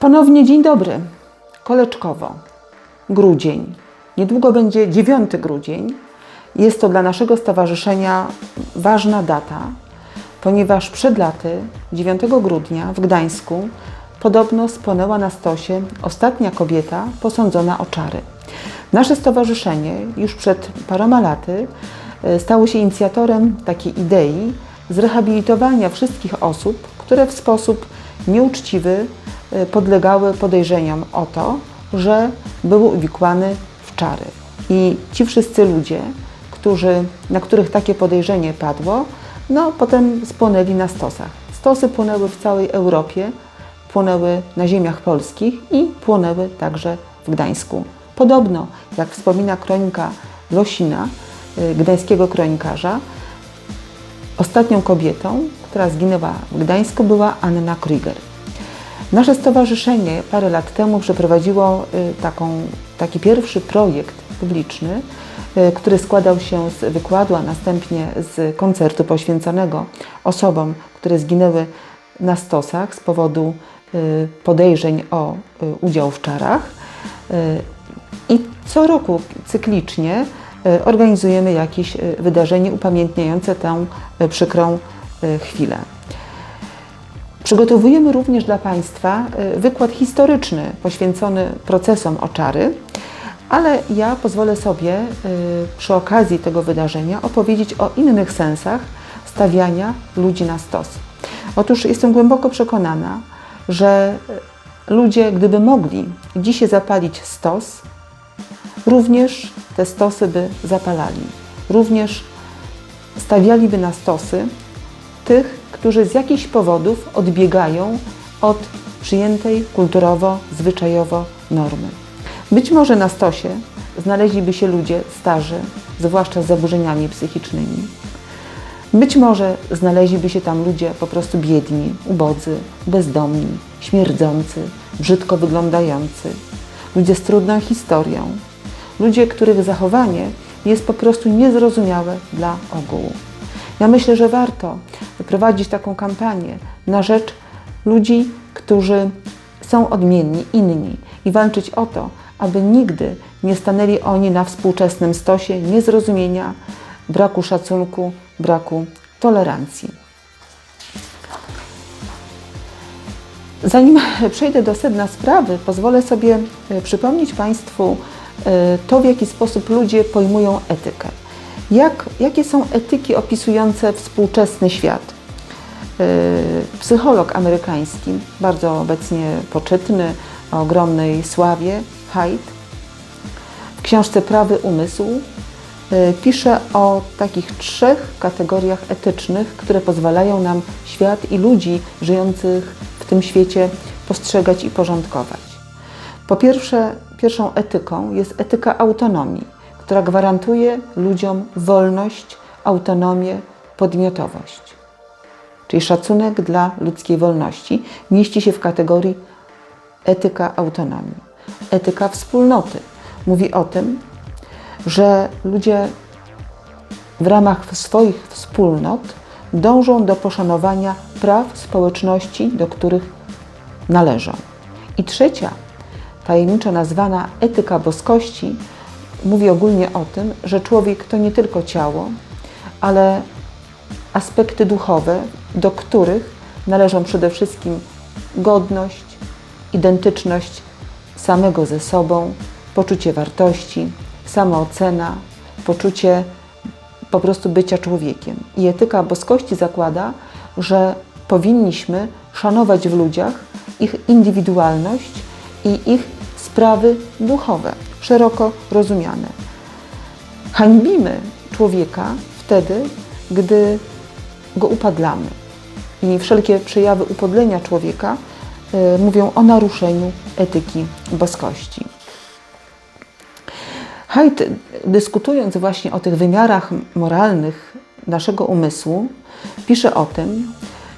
Ponownie dzień dobry. Koleczkowo. Grudzień. Niedługo będzie 9 grudzień. Jest to dla naszego stowarzyszenia ważna data, ponieważ przed laty, 9 grudnia w Gdańsku, podobno spłonęła na stosie ostatnia kobieta posądzona o czary. Nasze stowarzyszenie już przed paroma laty e, stało się inicjatorem takiej idei zrehabilitowania wszystkich osób, które w sposób nieuczciwy podlegały podejrzeniom o to, że były uwikłane w czary. I ci wszyscy ludzie, którzy, na których takie podejrzenie padło, no potem spłonęli na stosach. Stosy płonęły w całej Europie, płonęły na ziemiach polskich i płonęły także w Gdańsku. Podobno, jak wspomina kronika Losina, y, gdańskiego kronikarza, ostatnią kobietą, która zginęła w Gdańsku była Anna Krüger. Nasze stowarzyszenie parę lat temu przeprowadziło y, taką, taki pierwszy projekt publiczny, y, który składał się z wykładu, a następnie z koncertu poświęconego osobom, które zginęły na stosach z powodu y, podejrzeń o udział w czarach. I co roku cyklicznie organizujemy jakieś wydarzenie upamiętniające tę przykrą chwilę. Przygotowujemy również dla Państwa y, wykład historyczny poświęcony procesom oczary, ale ja pozwolę sobie y, przy okazji tego wydarzenia opowiedzieć o innych sensach stawiania ludzi na stos. Otóż jestem głęboko przekonana, że y, ludzie, gdyby mogli dzisiaj zapalić stos, również te stosy by zapalali. Również stawialiby na stosy tych, którzy z jakichś powodów odbiegają od przyjętej kulturowo, zwyczajowo normy. Być może na stosie znaleźliby się ludzie starzy, zwłaszcza z zaburzeniami psychicznymi. Być może znaleźliby się tam ludzie po prostu biedni, ubodzy, bezdomni, śmierdzący, brzydko wyglądający, ludzie z trudną historią, ludzie, których zachowanie jest po prostu niezrozumiałe dla ogółu. Ja myślę, że warto prowadzić taką kampanię na rzecz ludzi, którzy są odmienni, inni i walczyć o to, aby nigdy nie stanęli oni na współczesnym stosie niezrozumienia, braku szacunku, braku tolerancji. Zanim przejdę do sedna sprawy, pozwolę sobie e, przypomnieć Państwu e, to, w jaki sposób ludzie pojmują etykę. Jak, jakie są etyki opisujące współczesny świat? Yy, psycholog amerykański, bardzo obecnie poczytny, o ogromnej sławie, Haidt, w książce Prawy Umysł yy, pisze o takich trzech kategoriach etycznych, które pozwalają nam świat i ludzi żyjących w tym świecie postrzegać i porządkować. Po pierwsze, pierwszą etyką jest etyka autonomii która gwarantuje ludziom wolność, autonomię, podmiotowość. Czyli szacunek dla ludzkiej wolności mieści się w kategorii etyka autonomii. Etyka wspólnoty mówi o tym, że ludzie w ramach swoich wspólnot dążą do poszanowania praw społeczności, do których należą. I trzecia, tajemniczo nazwana etyka boskości, mówi ogólnie o tym, że człowiek to nie tylko ciało, ale aspekty duchowe, do których należą przede wszystkim godność, identyczność samego ze sobą, poczucie wartości, samoocena, poczucie po prostu bycia człowiekiem. I etyka boskości zakłada, że powinniśmy szanować w ludziach ich indywidualność i ich sprawy duchowe szeroko rozumiane. Hańbimy człowieka wtedy, gdy go upadlamy. I wszelkie przejawy upodlenia człowieka y, mówią o naruszeniu etyki boskości. Haidt, dyskutując właśnie o tych wymiarach moralnych naszego umysłu, pisze o tym,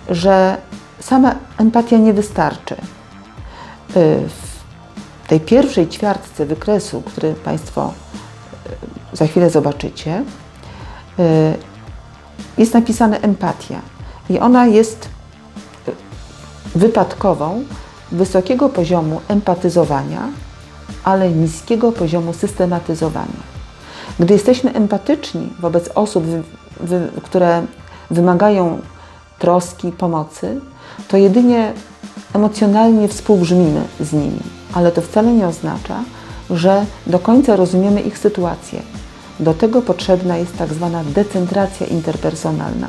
że sama empatia nie wystarczy. Y, tej pierwszej ćwiartce wykresu, który Państwo e, za chwilę zobaczycie, e, jest napisane empatia. I ona jest wypadkową wysokiego poziomu empatyzowania, ale niskiego poziomu systematyzowania. Gdy jesteśmy empatyczni wobec osób, które wymagają troski, pomocy, to jedynie emocjonalnie współbrzmimy z nimi, ale to wcale nie oznacza, że do końca rozumiemy ich sytuację. Do tego potrzebna jest tak zwana decentracja interpersonalna,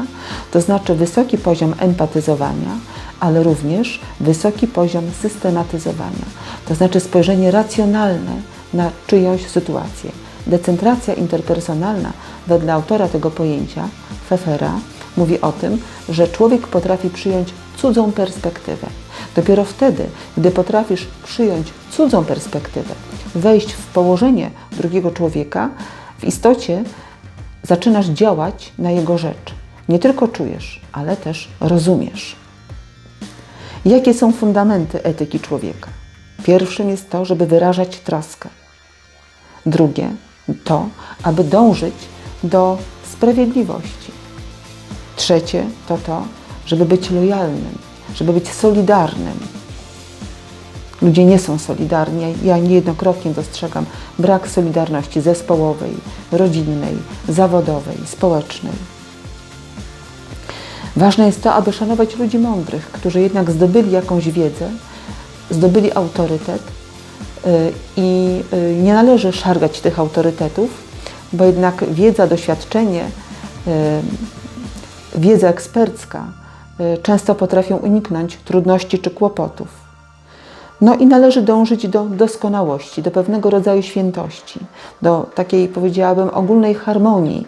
to znaczy wysoki poziom empatyzowania, ale również wysoki poziom systematyzowania, to znaczy spojrzenie racjonalne na czyjąś sytuację. Decentracja interpersonalna, wedle autora tego pojęcia, Pfeffera, mówi o tym, że człowiek potrafi przyjąć cudzą perspektywę. Dopiero wtedy, gdy potrafisz przyjąć cudzą perspektywę, wejść w położenie drugiego człowieka, w istocie zaczynasz działać na jego rzecz. Nie tylko czujesz, ale też rozumiesz. Jakie są fundamenty etyki człowieka? Pierwszym jest to, żeby wyrażać troskę. Drugie to, aby dążyć do sprawiedliwości. Trzecie to to, żeby być lojalnym, żeby być solidarnym. Ludzie nie są solidarni. Ja niejednokrotnie dostrzegam brak solidarności zespołowej, rodzinnej, zawodowej, społecznej. Ważne jest to, aby szanować ludzi mądrych, którzy jednak zdobyli jakąś wiedzę, zdobyli autorytet y, i y, nie należy szargać tych autorytetów, bo jednak wiedza, doświadczenie, y, wiedza ekspercka często potrafią uniknąć trudności czy kłopotów. No i należy dążyć do doskonałości, do pewnego rodzaju świętości, do takiej, powiedziałabym, ogólnej harmonii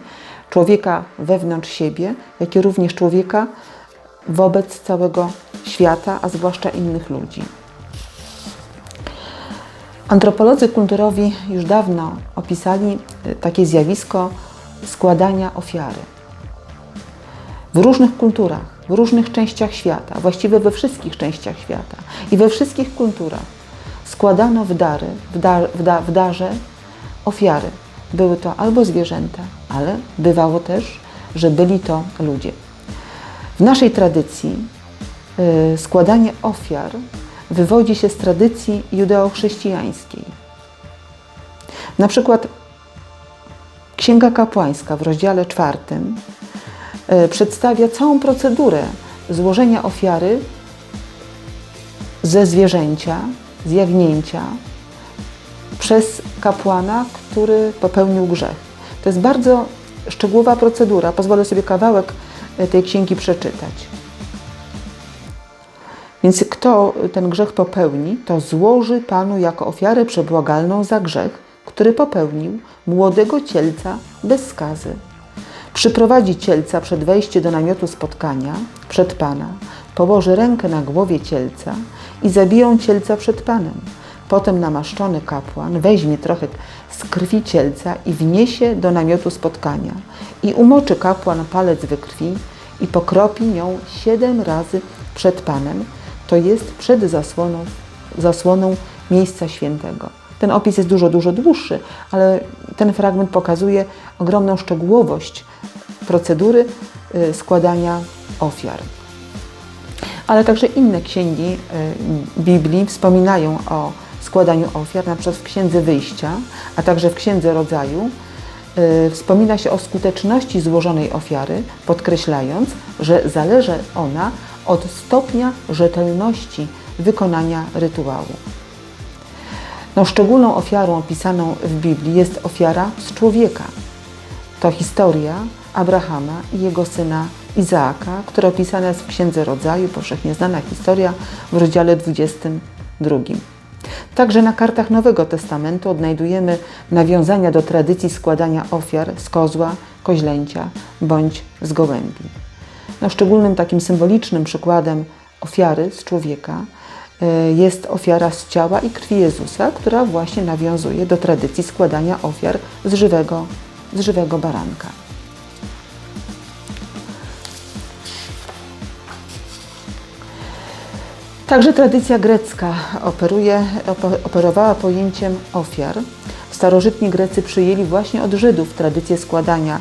człowieka wewnątrz siebie, jak i również człowieka wobec całego świata, a zwłaszcza innych ludzi. Antropolodzy kulturowi już dawno opisali y, takie zjawisko składania ofiary. W różnych kulturach, w różnych częściach świata, właściwie we wszystkich częściach świata i we wszystkich kulturach składano w dary, w, dar, w, da, w darze ofiary. Były to albo zwierzęta, ale bywało też, że byli to ludzie. W naszej tradycji y, składanie ofiar wywodzi się z tradycji judeo-chrześcijańskiej. Na przykład Księga Kapłańska w rozdziale czwartym przedstawia całą procedurę złożenia ofiary ze zwierzęcia, z jagnięcia przez kapłana, który popełnił grzech. To jest bardzo szczegółowa procedura. Pozwolę sobie kawałek y, tej księgi przeczytać. Więc kto ten grzech popełni, to złoży Panu jako ofiarę przebłagalną za grzech, który popełnił, młodego cielca bez skazy. Przyprowadzi cielca przed wejście do namiotu spotkania, przed Pana, położy rękę na głowie cielca i zabiją cielca przed Panem. Potem namaszczony kapłan weźmie trochę z krwi cielca i wniesie do namiotu spotkania i umoczy kapłan palec we krwi i pokropi nią siedem razy przed Panem, to jest przed zasłoną, zasłoną miejsca świętego. Ten opis jest dużo, dużo dłuższy, ale ten fragment pokazuje ogromną szczegółowość procedury y, składania ofiar. Ale także inne księgi y, Biblii wspominają o składaniu ofiar, na przykład w Księdze Wyjścia, a także w Księdze Rodzaju, y, wspomina się o skuteczności złożonej ofiary, podkreślając, że zależy ona od stopnia rzetelności wykonania rytuału. No, szczególną ofiarą opisaną w Biblii jest ofiara z człowieka. To historia Abrahama i jego syna Izaaka, która opisana jest w Księdze Rodzaju, powszechnie znana historia w rozdziale 22. Także na kartach Nowego Testamentu odnajdujemy nawiązania do tradycji składania ofiar z kozła, koźlęcia bądź z gołębi. No, szczególnym takim symbolicznym przykładem ofiary z człowieka e, jest ofiara z ciała i krwi Jezusa, która właśnie nawiązuje do tradycji składania ofiar z żywego, z żywego baranka. Także tradycja grecka operuje, operowała pojęciem ofiar. Starożytni Grecy przyjęli właśnie od Żydów tradycję składania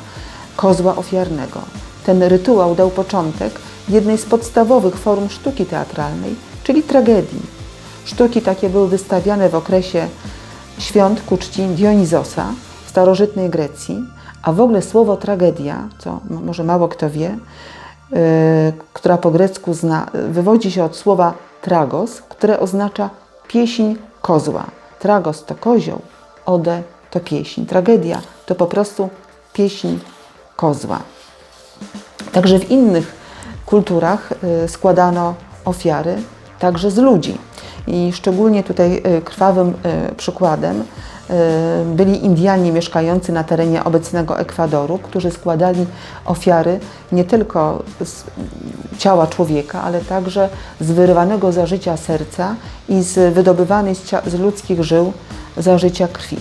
kozła ofiarnego. Ten rytuał dał początek jednej z podstawowych form sztuki teatralnej, czyli tragedii. Sztuki takie były wystawiane w okresie świąt ku czci Dionizosa w starożytnej Grecji, a w ogóle słowo tragedia, co może mało kto wie, yy, która po grecku zna, wywodzi się od słowa tragos, które oznacza pieśń kozła. Tragos to kozioł, ode to pieśń. Tragedia to po prostu pieśń kozła. Także w innych kulturach y, składano ofiary także z ludzi. I szczególnie tutaj y, krwawym y, przykładem byli Indianie mieszkający na terenie obecnego Ekwadoru, którzy składali ofiary nie tylko z ciała człowieka, ale także z wyrywanego za życia serca i z wydobywanej z ludzkich żył za życia krwi.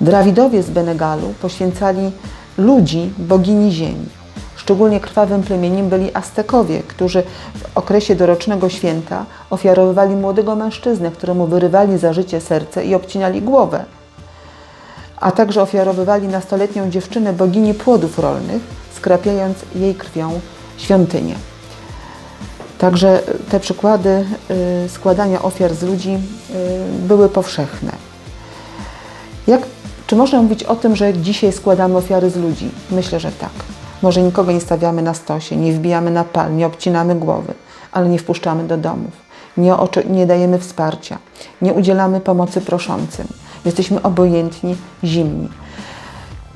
Drawidowie z Benegalu poświęcali ludzi bogini ziemi. Szczególnie krwawym plemieniem byli Aztekowie, którzy w okresie dorocznego święta ofiarowywali młodego mężczyznę, któremu wyrywali za życie serce i obcinali głowę. A także ofiarowywali nastoletnią dziewczynę bogini płodów rolnych, skrapiając jej krwią świątynię. Także te przykłady y, składania ofiar z ludzi y, były powszechne. Jak, czy można mówić o tym, że dzisiaj składamy ofiary z ludzi? Myślę, że tak. Może nikogo nie stawiamy na stosie, nie wbijamy na pal, nie obcinamy głowy, ale nie wpuszczamy do domów, nie, nie dajemy wsparcia, nie udzielamy pomocy proszącym. Jesteśmy obojętni, zimni.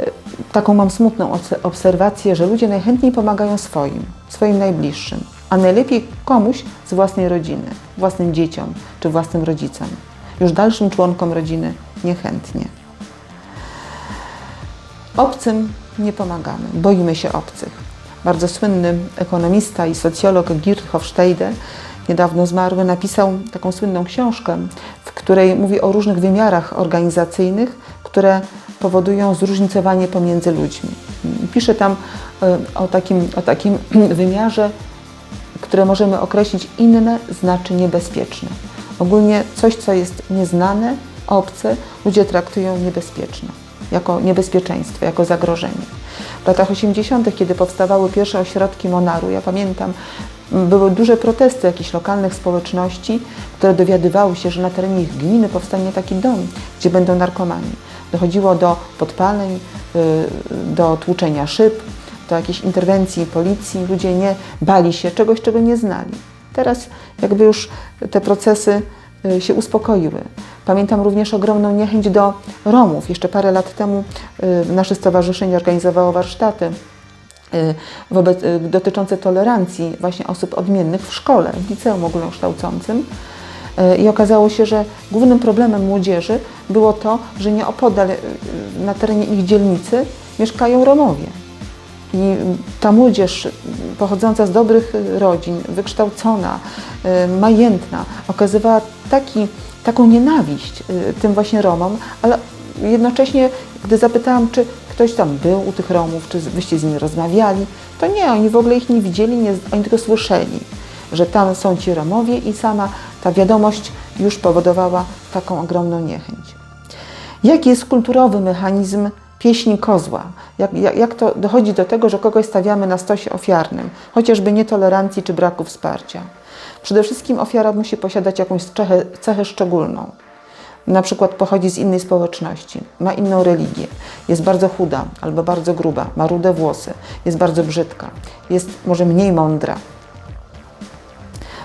Y, Taką mam smutną obse- obserwację, że ludzie najchętniej pomagają swoim, swoim najbliższym, a najlepiej komuś z własnej rodziny, własnym dzieciom czy własnym rodzicom. Już dalszym członkom rodziny niechętnie. Obcym nie pomagamy, boimy się obcych. Bardzo słynny ekonomista i socjolog Gerd Hofstede, niedawno zmarły, napisał taką słynną książkę, w której mówi o różnych wymiarach organizacyjnych, które powodują zróżnicowanie pomiędzy ludźmi. Pisze tam e, o takim, o takim wymiarze, które możemy określić inne, znaczy niebezpieczne. Ogólnie coś, co jest nieznane, obce, ludzie traktują niebezpieczne, jako niebezpieczeństwo, jako zagrożenie. W latach 80., kiedy powstawały pierwsze ośrodki Monaru, ja pamiętam, były duże protesty jakichś lokalnych społeczności, które dowiadywały się, że na terenie ich gminy powstanie taki dom, gdzie będą narkomani. Dochodziło do podpaleń, y, do tłuczenia szyb, do jakiejś interwencji policji. Ludzie nie bali się czegoś, czego nie znali. Teraz jakby już te procesy y, się uspokoiły. Pamiętam również ogromną niechęć do Romów. Jeszcze parę lat temu y, nasze stowarzyszenie organizowało warsztaty y, wobec, y, dotyczące tolerancji właśnie osób odmiennych w szkole, w liceum ogólnokształcącym. I okazało się, że głównym problemem młodzieży było to, że nieopodal na terenie ich dzielnicy mieszkają Romowie. I ta młodzież pochodząca z dobrych rodzin, wykształcona, majętna, okazywała taki, taką nienawiść y, tym właśnie Romom, ale jednocześnie, gdy zapytałam, czy ktoś tam był u tych Romów, czy wyście z nimi rozmawiali, to nie, oni w ogóle ich nie widzieli, nie, oni tylko słyszeli, że tam są ci Romowie i sama ta wiadomość już powodowała taką ogromną niechęć. Jaki jest kulturowy mechanizm pieśni kozła? Jak, jak, jak to dochodzi do tego, że kogoś stawiamy na stosie ofiarnym, chociażby nietolerancji czy braku wsparcia? Przede wszystkim ofiara musi posiadać jakąś cechę, cechę szczególną. Na przykład pochodzi z innej społeczności, ma inną religię, jest bardzo chuda albo bardzo gruba, ma rude włosy, jest bardzo brzydka, jest może mniej mądra,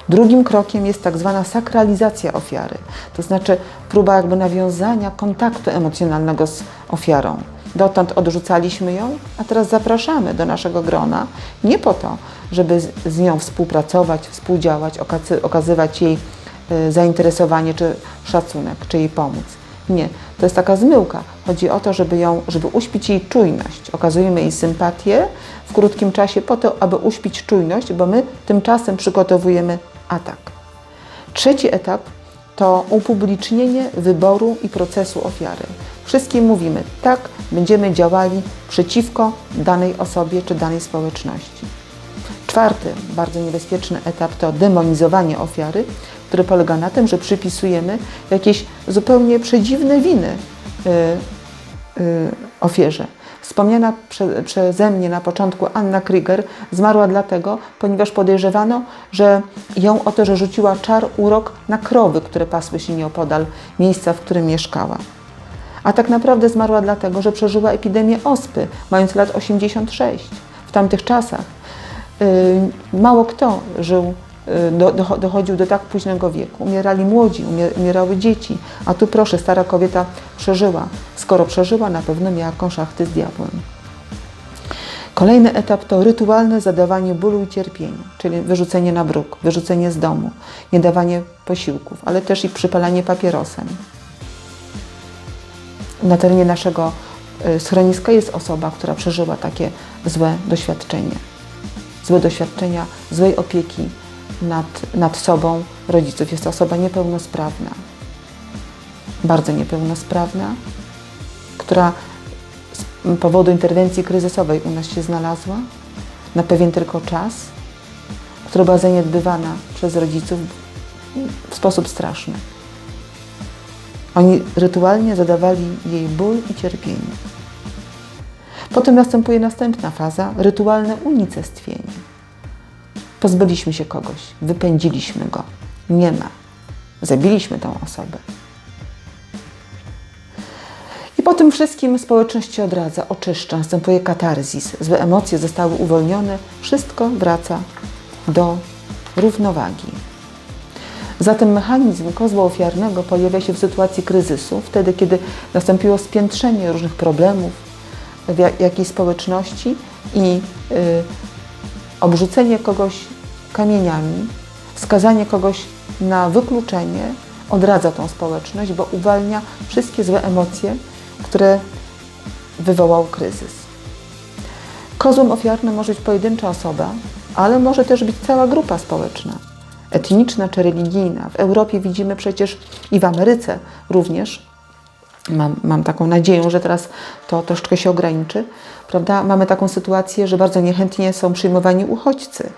Drugim krokiem jest tak zwana sakralizacja ofiary, to znaczy próba jakby nawiązania kontaktu emocjonalnego z ofiarą. Dotąd odrzucaliśmy ją, a teraz zapraszamy do naszego grona nie po to, żeby z, nią współpracować, współdziałać, okazy, okazywać jej y, zainteresowanie czy szacunek, czy jej pomóc. Nie, to jest taka zmyłka. Chodzi o to, żeby ją, żeby uśpić jej czujność. Okazujemy jej sympatię w krótkim czasie po to, aby uśpić czujność, bo my tymczasem przygotowujemy atak. Trzeci etap to upublicznienie wyboru i procesu ofiary. Wszystkim mówimy, tak, będziemy działali przeciwko danej osobie czy danej społeczności. Czwarty, bardzo niebezpieczny etap to demonizowanie ofiary, które polega na tym, że przypisujemy jakieś zupełnie przedziwne winy y, y, ofierze. Wspomniana prze, przeze mnie na początku Anna Krieger zmarła dlatego, ponieważ podejrzewano, że ją o to, że rzuciła czar urok na krowy, które pasły się nieopodal miejsca, w którym mieszkała. A tak naprawdę zmarła dlatego, że przeżyła epidemię ospy, mając lat 86. W tamtych czasach yy, mało kto żył, do, dochodził do tak późnego wieku. Umierali młodzi, umier, umierały dzieci, a tu proszę, stara kobieta przeżyła. Skoro przeżyła, na pewno miała konszachty z diabłem. Kolejny etap to rytualne zadawanie bólu i cierpienia, czyli wyrzucenie na bruk, wyrzucenie z domu, nie dawanie posiłków, ale też i przypalanie papierosem. Na terenie naszego y, schroniska jest osoba, która przeżyła takie złe doświadczenie. Złe doświadczenia, złej opieki nad, nad sobą rodziców. Jest to osoba niepełnosprawna, bardzo niepełnosprawna, która z powodu interwencji kryzysowej u nas się znalazła na pewien tylko czas, która była zaniedbywana przez rodziców w sposób straszny. Oni rytualnie zadawali jej ból i cierpienie. Potem następuje następna faza rytualne unicestwienie. Pozbyliśmy się kogoś, wypędziliśmy go. Nie ma. Zabiliśmy tą osobę. I po tym wszystkim społeczność się odradza, oczyszcza, następuje katarzis. Złe emocje zostały uwolnione, wszystko wraca do równowagi. Zatem mechanizm kozła ofiarnego pojawia się w sytuacji kryzysu, wtedy kiedy nastąpiło spiętrzenie różnych problemów w jakiejś społeczności i y, obrzucenie kogoś kamieniami, skazanie kogoś na wykluczenie odradza tą społeczność, bo uwalnia wszystkie złe emocje, które wywołał kryzys. Kozłem ofiarnym może być pojedyncza osoba, ale może też być cała grupa społeczna etniczna czy religijna. W Europie widzimy przecież i w Ameryce również, mam, mam taką nadzieję, że teraz to troszeczkę się ograniczy, prawda? Mamy taką sytuację, że bardzo niechętnie są przyjmowani uchodźcy,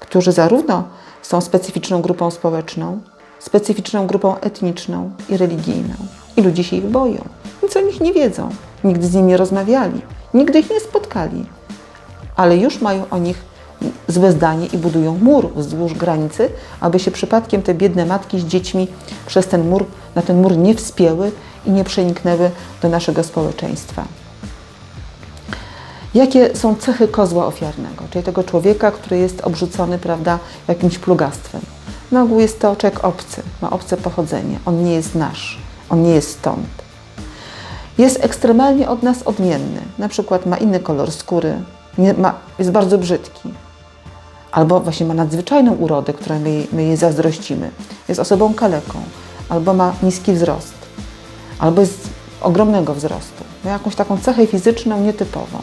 którzy zarówno są specyficzną grupą społeczną, specyficzną grupą etniczną i religijną. I ludzie się ich boją. Nic o nich nie wiedzą. Nigdy z nimi nie rozmawiali. Nigdy ich nie spotkali. Ale już mają o nich złe zdanie i budują mur wzdłuż granicy, aby się przypadkiem te biedne matki z dziećmi przez ten mur, na ten mur nie wspięły i nie przeniknęły do naszego społeczeństwa. Jakie są cechy kozła ofiarnego, czyli tego człowieka, który jest obrzucony prawda, jakimś plugastwem? Na ogół jest to człowiek obcy, ma obce pochodzenie, on nie jest nasz, on nie jest stąd. Jest ekstremalnie od nas odmienny, na przykład ma inny kolor skóry, ma, jest bardzo brzydki, albo właśnie ma nadzwyczajną urodę, której my, my jej zazdrościmy. Jest osobą kaleką, albo ma niski wzrost, albo jest ogromnego wzrostu. Ma jakąś taką cechę fizyczną nietypową.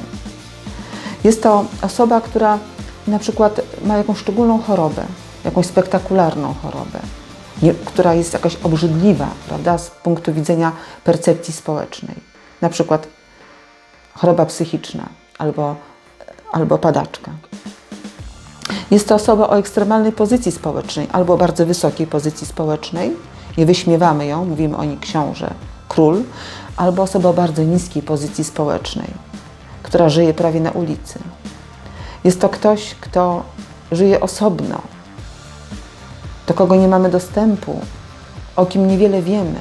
Jest to osoba, która na przykład ma jakąś szczególną chorobę, jakąś spektakularną chorobę, nie, która jest jakaś obrzydliwa, prawda, z punktu widzenia percepcji społecznej. Na przykład choroba psychiczna albo, albo padaczka. Jest to osoba o ekstremalnej pozycji społecznej albo bardzo wysokiej pozycji społecznej. Nie wyśmiewamy ją, mówimy o niej książę, król, albo osoba o bardzo niskiej pozycji społecznej, która żyje prawie na ulicy. Jest to ktoś, kto żyje osobno, do kogo nie mamy dostępu, o kim niewiele wiemy,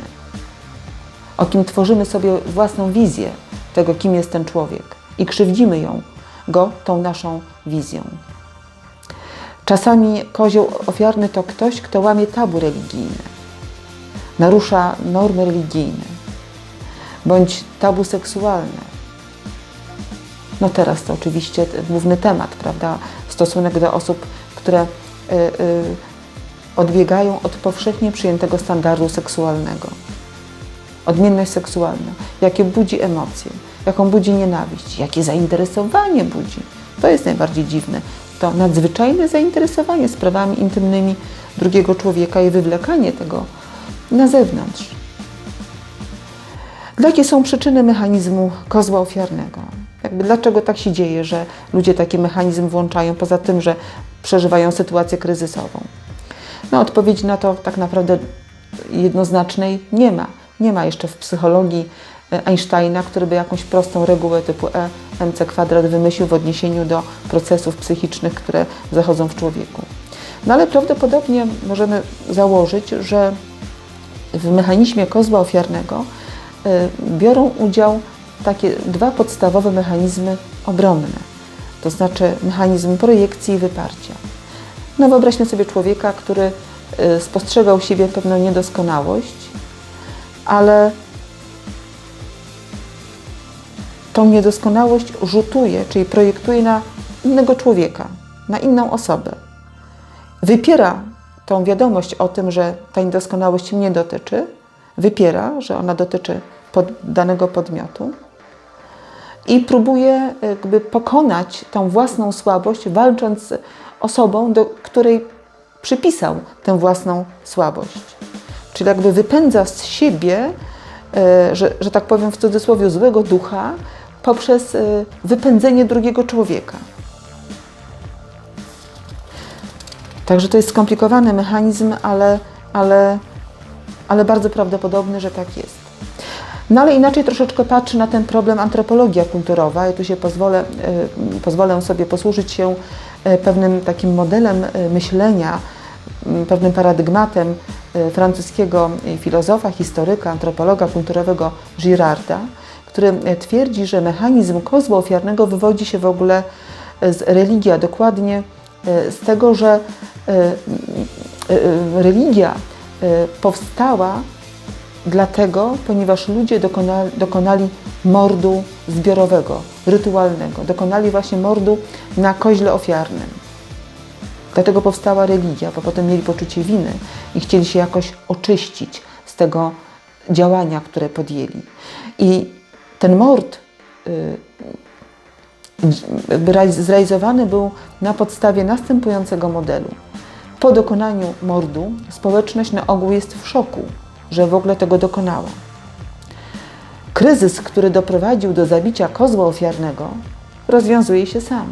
o kim tworzymy sobie własną wizję tego, kim jest ten człowiek i krzywdzimy ją, go tą naszą wizją. Czasami kozioł ofiarny to ktoś, kto łamie tabu religijne, narusza normy religijne, bądź tabu seksualne. No teraz to oczywiście główny temat, prawda? Stosunek do osób, które y, y, odbiegają od powszechnie przyjętego standardu seksualnego. Odmienność seksualna, jakie budzi emocje, jaką budzi nienawiść, jakie zainteresowanie budzi. To jest najbardziej dziwne to nadzwyczajne zainteresowanie sprawami intymnymi drugiego człowieka i wywlekanie tego na zewnątrz. Jakie są przyczyny mechanizmu kozła ofiarnego? Jakby dlaczego tak się dzieje, że ludzie taki mechanizm włączają, poza tym, że przeżywają sytuację kryzysową? No, odpowiedzi na to tak naprawdę jednoznacznej nie ma. Nie ma jeszcze w psychologii e, Einsteina, który by jakąś prostą regułę typu E mc kwadrat wymyślił w odniesieniu do procesów psychicznych, które zachodzą w człowieku. No ale prawdopodobnie możemy założyć, że w mechanizmie kozła ofiarnego y, biorą udział takie dwa podstawowe mechanizmy obronne, to znaczy mechanizm projekcji i wyparcia. No wyobraźmy sobie człowieka, który y, spostrzegał siebie pewną niedoskonałość, ale tą niedoskonałość rzutuje, czyli projektuje na innego człowieka, na inną osobę. Wypiera tą wiadomość o tym, że ta niedoskonałość mnie dotyczy, wypiera, że ona dotyczy pod, danego podmiotu i próbuje jakby pokonać tą własną słabość, walcząc z osobą, do której przypisał tę własną słabość. Czyli jakby wypędza z siebie, e, że, że tak powiem w cudzysłowie, złego ducha poprzez e, wypędzenie drugiego człowieka. Także to jest skomplikowany mechanizm, ale, ale, ale bardzo prawdopodobny, że tak jest. No ale inaczej troszeczkę patrzy na ten problem antropologia kulturowa i tu się pozwolę, y, pozwolę sobie posłużyć się y, pewnym takim modelem y, myślenia, pewnym paradygmatem francuskiego filozofa, historyka, antropologa kulturowego Girarda, który twierdzi, że mechanizm kozła ofiarnego wywodzi się w ogóle z religii, a dokładnie z tego, że religia powstała dlatego, ponieważ ludzie dokonali, dokonali mordu zbiorowego, rytualnego, dokonali właśnie mordu na koźle ofiarnym. Dlatego powstała religia, bo potem mieli poczucie winy i chcieli się jakoś oczyścić z tego działania, które podjęli. I ten mord y, zrealizowany był na podstawie następującego modelu. Po dokonaniu mordu społeczność na ogół jest w szoku, że w ogóle tego dokonała. Kryzys, który doprowadził do zabicia kozła ofiarnego, rozwiązuje się sam.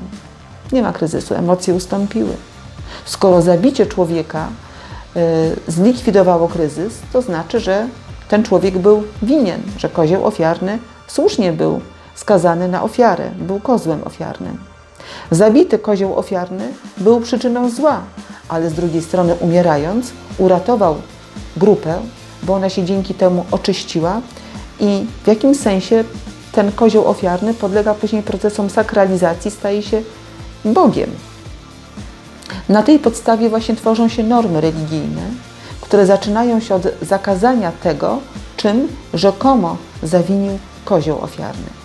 Nie ma kryzysu, emocje ustąpiły. Skoro zabicie człowieka y, zlikwidowało kryzys, to znaczy, że ten człowiek był winien, że kozioł ofiarny słusznie był skazany na ofiarę, był kozłem ofiarnym. Zabity kozioł ofiarny był przyczyną zła, ale z drugiej strony umierając uratował grupę, bo ona się dzięki temu oczyściła i w jakimś sensie ten kozioł ofiarny podlega później procesom sakralizacji, staje się Bogiem. Na tej podstawie właśnie tworzą się normy religijne, które zaczynają się od zakazania tego, czym rzekomo zawinił kozioł ofiarny.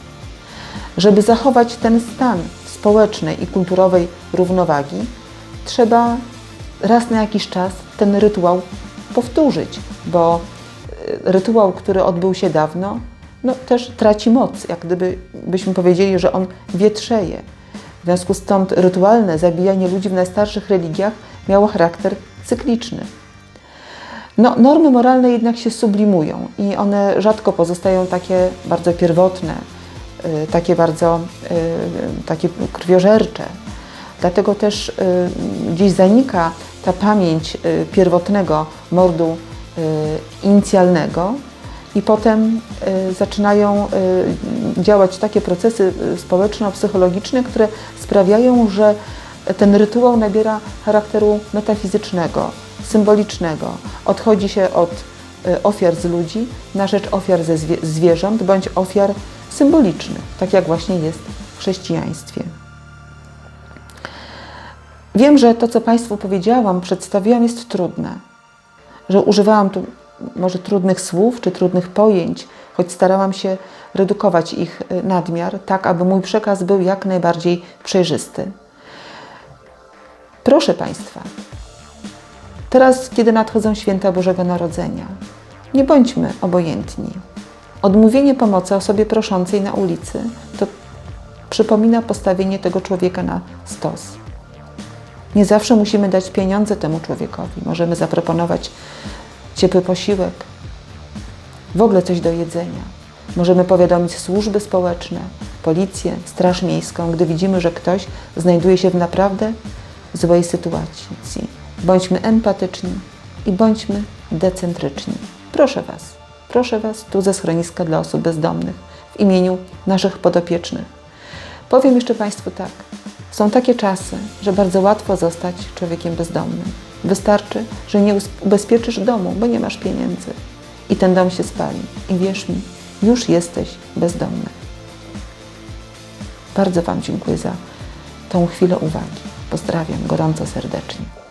Żeby zachować ten stan społecznej i kulturowej równowagi, trzeba raz na jakiś czas ten rytuał powtórzyć, bo y, rytuał, który odbył się dawno, no, też traci moc, jak gdyby byśmy powiedzieli, że on wietrzeje. W związku tym rytualne zabijanie ludzi w najstarszych religiach miało charakter cykliczny. No, normy moralne jednak się sublimują i one rzadko pozostają takie bardzo pierwotne, takie bardzo y, takie krwiożercze. Dlatego też gdzieś zanika ta pamięć pierwotnego mordu inicjalnego i potem zaczynają działać takie procesy społeczno-psychologiczne, które sprawiają, że ten rytuał nabiera charakteru metafizycznego, symbolicznego. Odchodzi się od ofiar z ludzi na rzecz ofiar ze zwierząt bądź ofiar symbolicznych, tak jak właśnie jest w chrześcijaństwie. Wiem, że to, co Państwu powiedziałam, przedstawiłam, jest trudne, że używałam tu może trudnych słów czy trudnych pojęć, choć starałam się redukować ich y, nadmiar, tak aby mój przekaz był jak najbardziej przejrzysty. Proszę Państwa, teraz, kiedy nadchodzą święta Bożego Narodzenia, nie bądźmy obojętni. Odmówienie pomocy osobie proszącej na ulicy to przypomina postawienie tego człowieka na stos. Nie zawsze musimy dać pieniądze temu człowiekowi. Możemy zaproponować ciepły posiłek, w ogóle coś do jedzenia. Możemy powiadomić służby społeczne, policję, straż miejską, gdy widzimy, że ktoś znajduje się w naprawdę złej sytuacji. Bądźmy empatyczni i bądźmy decentryczni. Proszę Was, proszę Was tu ze schroniska dla osób bezdomnych w imieniu naszych podopiecznych. Powiem jeszcze Państwu tak. Są takie czasy, że bardzo łatwo zostać człowiekiem bezdomnym. Wystarczy, że nie ubezpieczysz domu, bo nie masz pieniędzy. I ten dom się spali. I wierz mi, już jesteś bezdomny. Bardzo Wam dziękuję za tą chwilę uwagi. Pozdrawiam gorąco serdecznie.